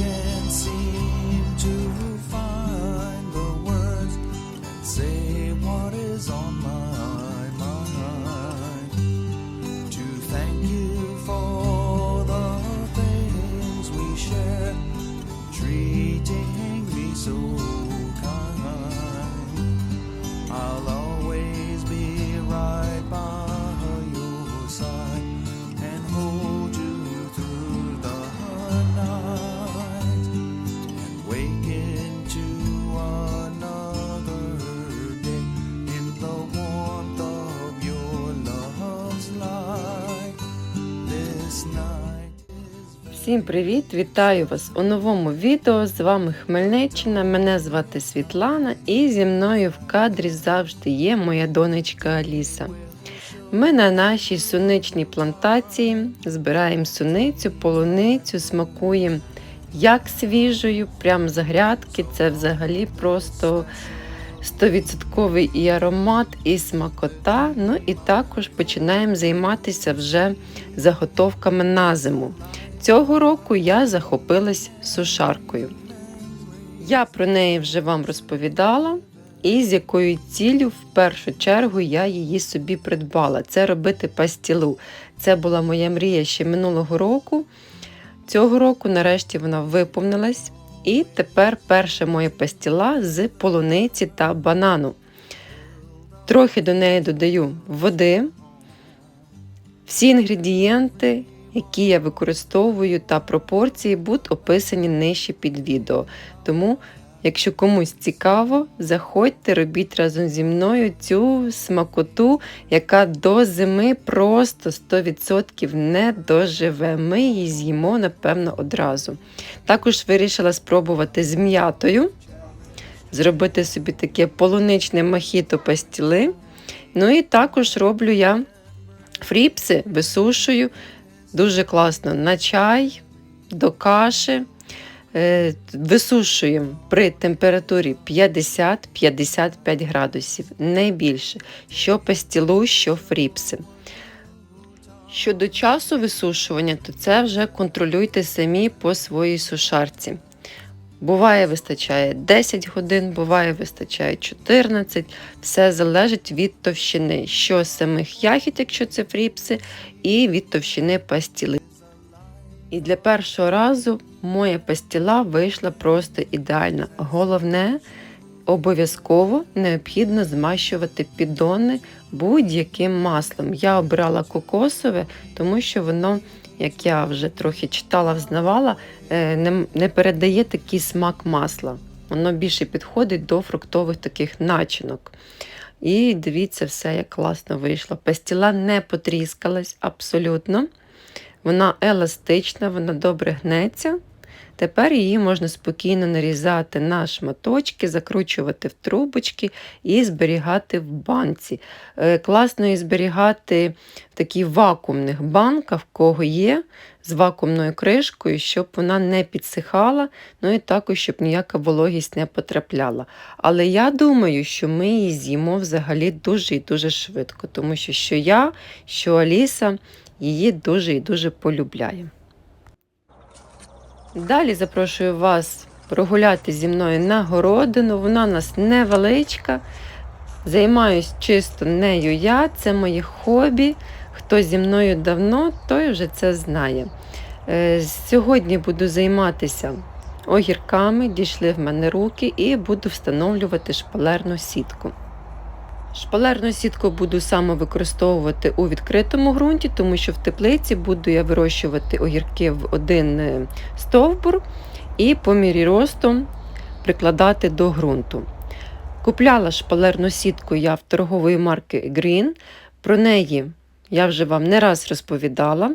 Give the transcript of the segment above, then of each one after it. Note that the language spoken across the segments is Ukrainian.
again. Всім привіт! Вітаю вас у новому відео. З вами Хмельниччина. Мене звати Світлана, і зі мною в кадрі завжди є моя донечка Аліса. Ми на нашій суничній плантації збираємо суницю, полуницю, смакуємо як свіжою, прямо з грядки. Це взагалі просто 100% і аромат, і смакота. Ну і також починаємо займатися вже заготовками на зиму. Цього року я захопилась сушаркою. Я про неї вже вам розповідала, і з якою ціллю в першу чергу я її собі придбала. Це робити пастілу. Це була моя мрія ще минулого року. Цього року, нарешті, вона виповнилась. І тепер перше моє пастіла з полуниці та банану. Трохи до неї додаю води. Всі інгредієнти, які я використовую та пропорції, будуть описані нижче під відео. Тому, якщо комусь цікаво, заходьте, робіть разом зі мною цю смакоту, яка до зими просто 100% не доживе. Ми її з'їмо, напевно, одразу. Також вирішила спробувати з м'ятою, зробити собі таке полуничне мохіто пастіли. Ну і також роблю я фріпси, висушую. Дуже класно на чай, до каші. Е, Висушуємо при температурі 50-55 градусів, не більше, що пастілу, що фріпси. Щодо часу висушування, то це вже контролюйте самі по своїй сушарці. Буває, вистачає 10 годин, буває, вистачає 14. Все залежить від товщини, що самих ягід, якщо це фріпси, і від товщини пастіли. І для першого разу моя пастіла вийшла просто ідеальна. Головне, обов'язково необхідно змащувати піддони будь-яким маслом. Я обрала кокосове, тому що воно, як я вже трохи читала, взнавала, е, не передає такий смак масла. Воно більше підходить до фруктових таких начинок. І дивіться, все як класно вийшло. Пастіла не потріскалась абсолютно. Вона еластична, вона добре гнеться. Тепер її можна спокійно нарізати на шматочки, закручувати в трубочки і зберігати в банці. Е, Класно її зберігати в таких вакуумних банках, в кого є, з вакуумною кришкою, щоб вона не підсихала, ну і також, щоб ніяка вологість не потрапляла. Але я думаю, що ми її з'їмо взагалі дуже і дуже швидко, тому що що я, що Аліса її дуже і дуже полюбляє. Далі запрошую вас прогуляти зі мною на городину. Вона у нас невеличка. Займаюсь чисто нею я, це моє хобі. Хто зі мною давно, той вже це знає. Е, Сьогодні буду займатися огірками, дійшли в мене руки, і буду встановлювати шпалерну сітку. Шпалерну сітку буду саме використовувати у відкритому ґрунті, тому що в теплиці буду я вирощувати огірки в один е, стовбур і по мірі росту прикладати до ґрунту. Купляла шпалерну сітку я в торгової марки Green. Про неї я вже вам не раз розповідала.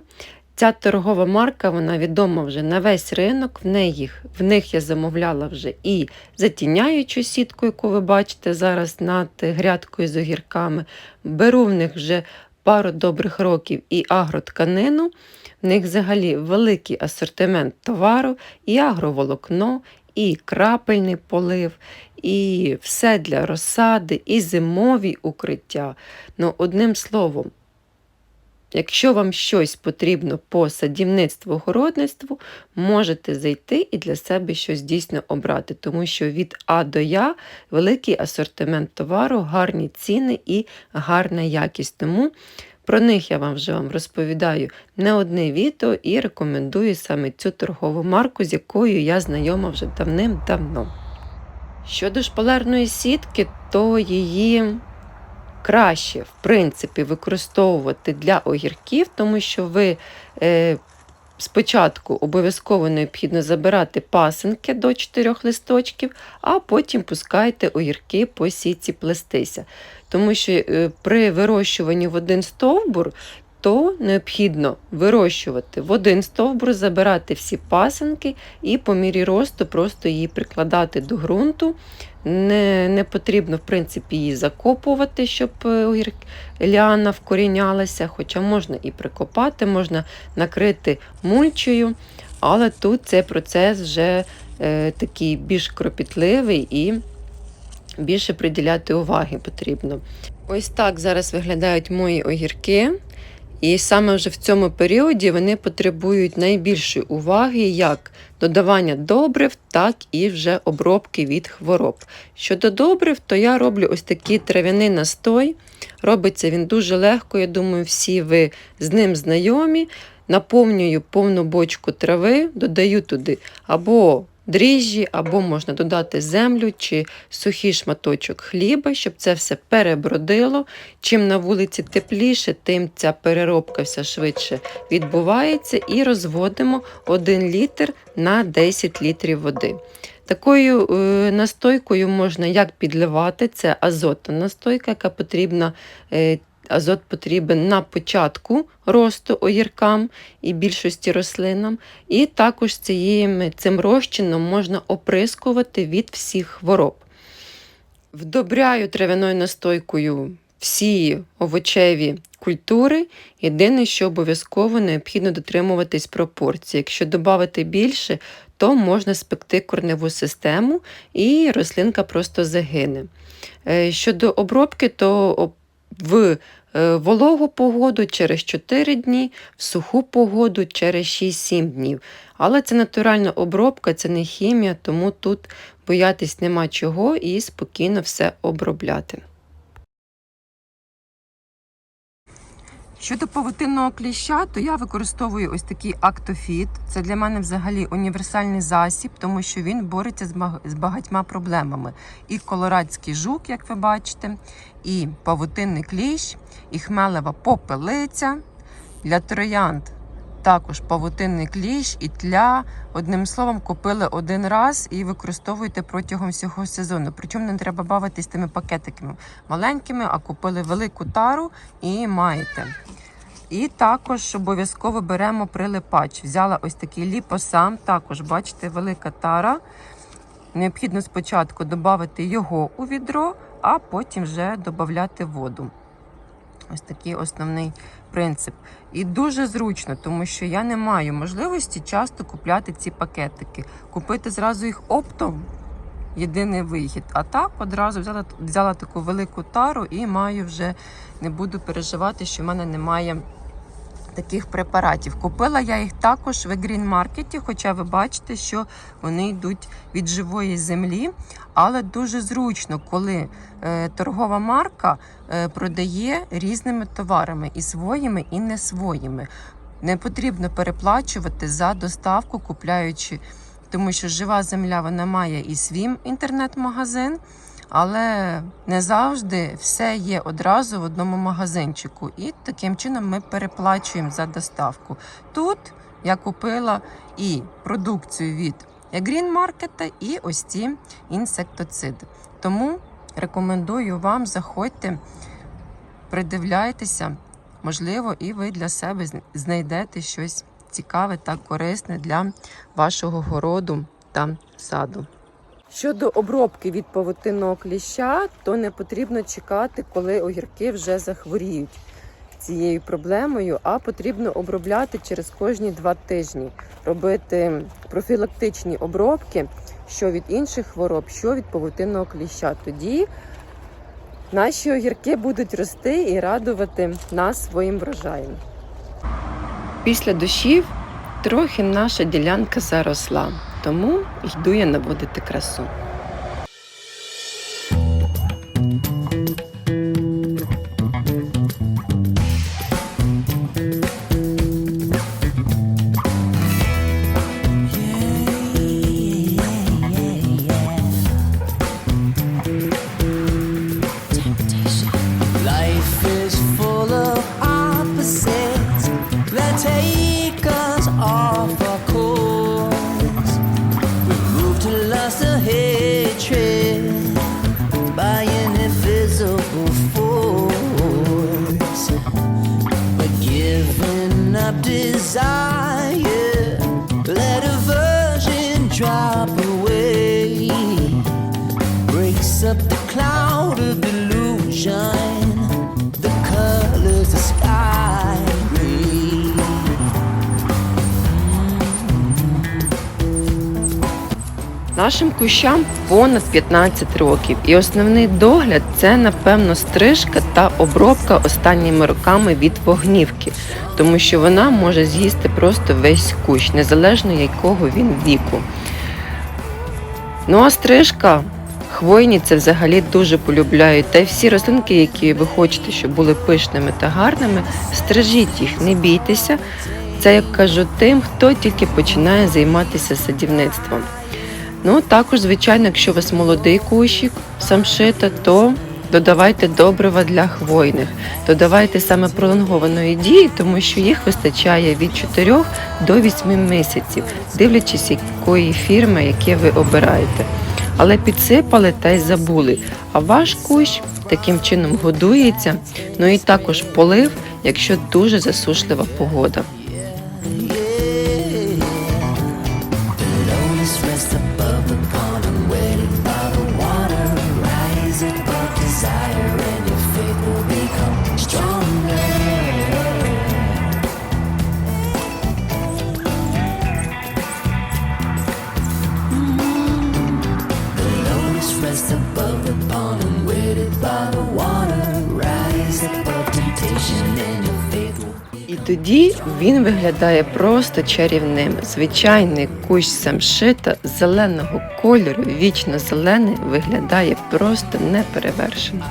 Ця торгова марка вона відома вже на весь ринок. В, неї, в них я замовляла вже і затіняючу сітку, яку ви бачите зараз над грядкою з огірками. Беру в них вже пару добрих років і агротканину. В них взагалі великий асортимент товару, і агроволокно, і крапельний полив, і все для розсади, і зимові укриття. Ну, одним словом, Якщо вам щось потрібно по садівництву, городництву, можете зайти і для себе щось дійсно обрати, тому що від А до Я великий асортимент товару, гарні ціни і гарна якість. Тому про них я вам вже вам розповідаю не одне відео і рекомендую саме цю торгову марку, з якою я знайома вже давним-давно. Щодо шпалерної сітки, то її краще, в принципі, використовувати для огірків, тому що ви е, спочатку обов'язково необхідно забирати пасинки до 4 листочків, а потім пускайте огірки по сітці плестися. Тому що е, при вирощуванні в один стовбур то необхідно вирощувати в один стовбур, забирати всі пасинки і по мірі росту просто її прикладати до ґрунту. Не, не потрібно, в принципі, її закопувати, щоб е, ліана вкорінялася, хоча можна і прикопати, можна накрити мульчею, але тут цей процес вже е, такий більш кропітливий і більше приділяти уваги потрібно. Ось так зараз виглядають мої огірки. І саме вже в цьому періоді вони потребують найбільшої уваги як додавання добрив, так і вже обробки від хвороб. Щодо добрив, то я роблю ось такий трав'яний настой. Робиться він дуже легко, я думаю, всі ви з ним знайомі. Наповнюю повну бочку трави, додаю туди або дріжджі, або можна додати землю чи сухий шматочок хліба, щоб це все перебродило. Чим на вулиці тепліше, тим ця переробка вся швидше відбувається і розводимо 1 літр на 10 літрів води. Такою е, настойкою можна як підливати, це азотна настойка, яка потрібна. Азот потрібен на початку росту огіркам і більшості рослинам. І також цією, цим розчином можна оприскувати від всіх хвороб. Вдобряю трав'яною настойкою всі овочеві культури. Єдине, що обов'язково необхідно дотримуватись пропорцій. Якщо додати більше, то можна спекти корневу систему і рослинка просто загине. Е, Щодо обробки, то в е, вологу погоду через 4 дні, в суху погоду через 6-7 днів. Але це натуральна обробка, це не хімія, тому тут боятись нема чого і спокійно все обробляти. Щодо павутинного кліща, то я використовую ось такий актофіт. Це для мене взагалі універсальний засіб, тому що він бореться з багатьма проблемами. І колорадський жук, як ви бачите, і павутинний кліщ, і хмелева попелиця. Для троянд також павутинний кліщ і тля. Одним словом, купили один раз і використовуйте протягом всього сезону. Причому не треба бавитись тими пакетиками маленькими, а купили велику тару і маєте. І також обов'язково беремо прилипач. Взяла ось такий ліпосам, також, бачите, велика тара. Необхідно спочатку додати його у відро, а потім вже додати воду. Ось такий основний принцип. І дуже зручно, тому що я не маю можливості часто купляти ці пакетики. Купити зразу їх оптом єдиний вихід. А так одразу взяла, взяла таку велику тару і маю вже не буду переживати, що в мене немає таких препаратів. Купила я їх також в Green Market, хоча ви бачите, що вони йдуть від живої землі. Але дуже зручно, коли е, торгова марка е, продає різними товарами, і своїми, і не своїми. Не потрібно переплачувати за доставку, купляючи, тому що жива земля вона має і свій інтернет-магазин, але не завжди все є одразу в одному магазинчику. І таким чином ми переплачуємо за доставку. Тут я купила і продукцію від Green Market, і ось ці інсектоциди. Тому рекомендую вам заходьте, придивляйтеся, можливо, і ви для себе знайдете щось цікаве та корисне для вашого городу та саду. Щодо обробки від павутинного кліща, то не потрібно чекати, коли огірки вже захворіють цією проблемою, а потрібно обробляти через кожні два тижні, робити профілактичні обробки, що від інших хвороб, що від павутинного кліща. Тоді наші огірки будуть рости і радувати нас своїм врожаєм. після дощів трохи наша ділянка заросла, тому йду я наводити красу. Lust or hatred by an invisible force. We're giving up desire, Нашим кущам понад 15 років, і основний догляд це, напевно, стрижка та обробка останніми роками від вогнівки, тому що вона може з'їсти просто весь кущ, незалежно якого він віку. Ну а стрижка. Хвойні це взагалі дуже полюбляють. Та й всі рослинки, які ви хочете, щоб були пишними та гарними, стрижіть їх, не бійтеся. Це як кажу тим, хто тільки починає займатися садівництвом. Ну, також, звичайно, якщо у вас молодий кущик самшита, то додавайте добрива для хвойних. Додавайте саме пролонгованої дії, тому що їх вистачає від 4 до 8 місяців, дивлячись, якої фірми, яке ви обираєте. Але підсипали та й забули. А ваш кущ таким чином годується. Ну і також полив, якщо дуже засушлива погода. Тоді він виглядає просто чарівним. Звичайний кущ самшита зеленого кольору, вічно зелений, виглядає просто неперевершено.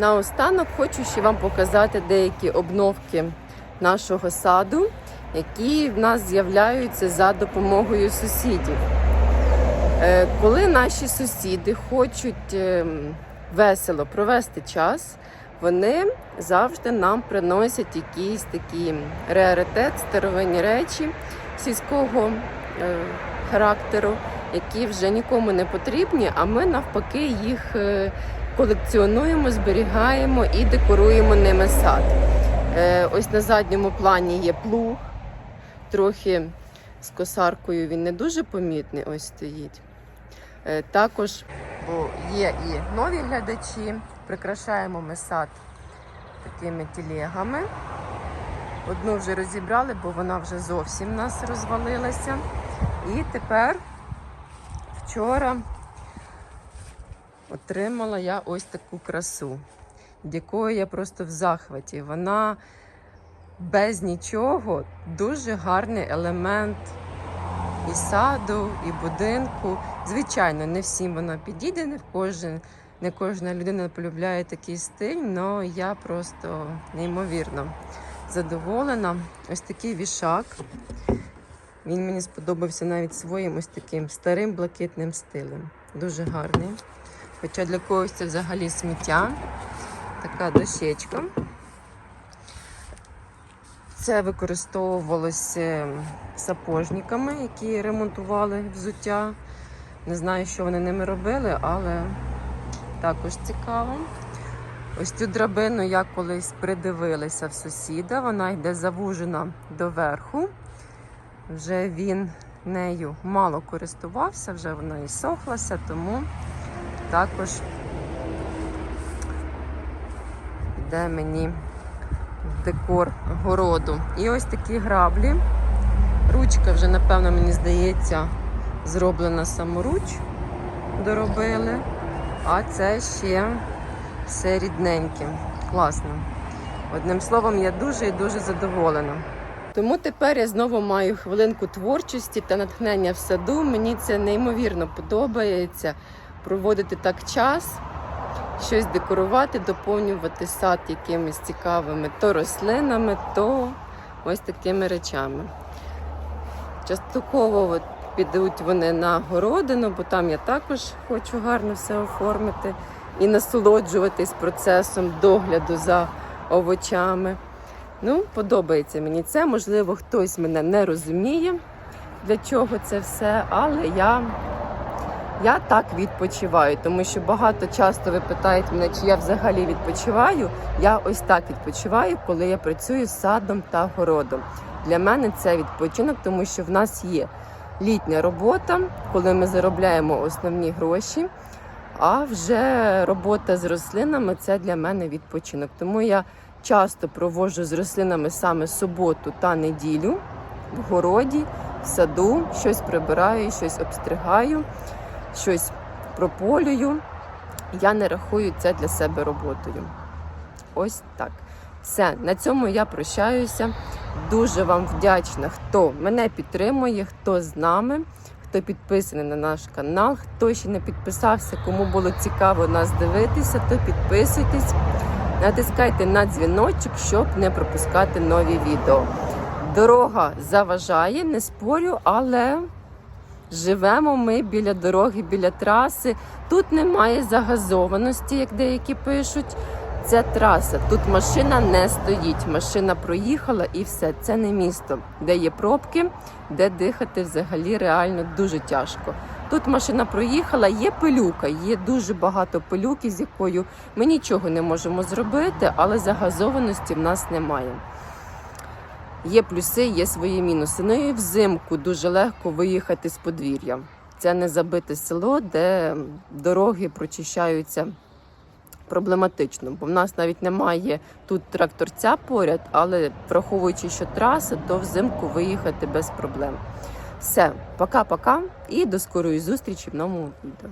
Наостанок хочу ще вам показати деякі обновки нашого саду, які в нас з'являються за допомогою сусідів. Е, Коли наші сусіди хочуть ем, весело провести час, вони завжди нам приносять якісь такі раритет, старовинні речі сільського е, характеру, які вже нікому не потрібні, а ми навпаки їх е, колекціонуємо, зберігаємо і декоруємо ними сад. Е, Ось на задньому плані є плуг, трохи з косаркою він не дуже помітний, ось стоїть. Е, Також є і нові глядачі. Прикрашаємо ми сад такими тілегами. Одну вже розібрали, бо вона вже зовсім нас розвалилася. І тепер вчора отримала я ось таку красу, від якої я просто в захваті. Вона без нічого дуже гарний елемент і саду, і будинку. Звичайно, не всім вона підійде, не кожен, не кожна людина полюбляє такий стиль, але я просто неймовірно задоволена. Ось такий вішак. Він мені сподобався навіть своїм ось таким старим блакитним стилем. Дуже гарний. Хоча для когось це взагалі сміття. Така дощечка. Це використовувалося сапожниками, які ремонтували взуття. Не знаю, що вони ними робили, але також цікаво. Ось цю драбину я колись придивилася в сусіда. Вона йде завужена доверху. Вже він нею мало користувався, вже вона і сохлася, тому також йде мені декор городу. І ось такі граблі. Ручка вже, напевно, мені здається, зроблена саморуч, доробили. А це ще все рідненьке. Класно. Одним словом, я дуже і дуже задоволена. Тому тепер я знову маю хвилинку творчості та натхнення в саду. Мені це неймовірно подобається проводити так час, щось декорувати, доповнювати сад якимись цікавими то рослинами, то ось такими речами. Частково от підуть вони на городину, бо там я також хочу гарно все оформити і насолоджуватись процесом догляду за овочами. Ну, подобається мені це. Можливо, хтось мене не розуміє, для чого це все, але я, я так відпочиваю, тому що багато часто ви питаєте мене, чи я взагалі відпочиваю. Я ось так відпочиваю, коли я працюю з садом та городом. Для мене це відпочинок, тому що в нас є літня робота, коли ми заробляємо основні гроші. А вже робота з рослинами це для мене відпочинок. Тому я часто проводжу з рослинами саме суботу та неділю в городі, в саду, щось прибираю, щось обстригаю, щось прополюю. Я не рахую це для себе роботою. Ось так. Все, на цьому я прощаюся. Дуже вам вдячна, хто мене підтримує, хто з нами, хто підписаний на наш канал, хто ще не підписався, кому було цікаво нас дивитися, то підписуйтесь, натискайте на дзвіночок, щоб не пропускати нові відео. Дорога заважає, не спорю, але живемо ми біля дороги, біля траси. Тут немає загазованості, як деякі пишуть. Це траса. Тут машина не стоїть. Машина проїхала і все. Це не місто, де є пробки, де дихати взагалі реально дуже тяжко. Тут машина проїхала, є пилюка, є дуже багато пилюки, з якою ми нічого не можемо зробити, але загазованості в нас немає. Є плюси, є свої мінуси. Ну і взимку дуже легко виїхати з подвір'я. Це не забите село, де дороги прочищаються проблематично, бо в нас навіть немає тут тракторця поряд, але враховуючи, що траса, то взимку виїхати без проблем. Все, пока-пока і до скорої зустрічі в новому відео.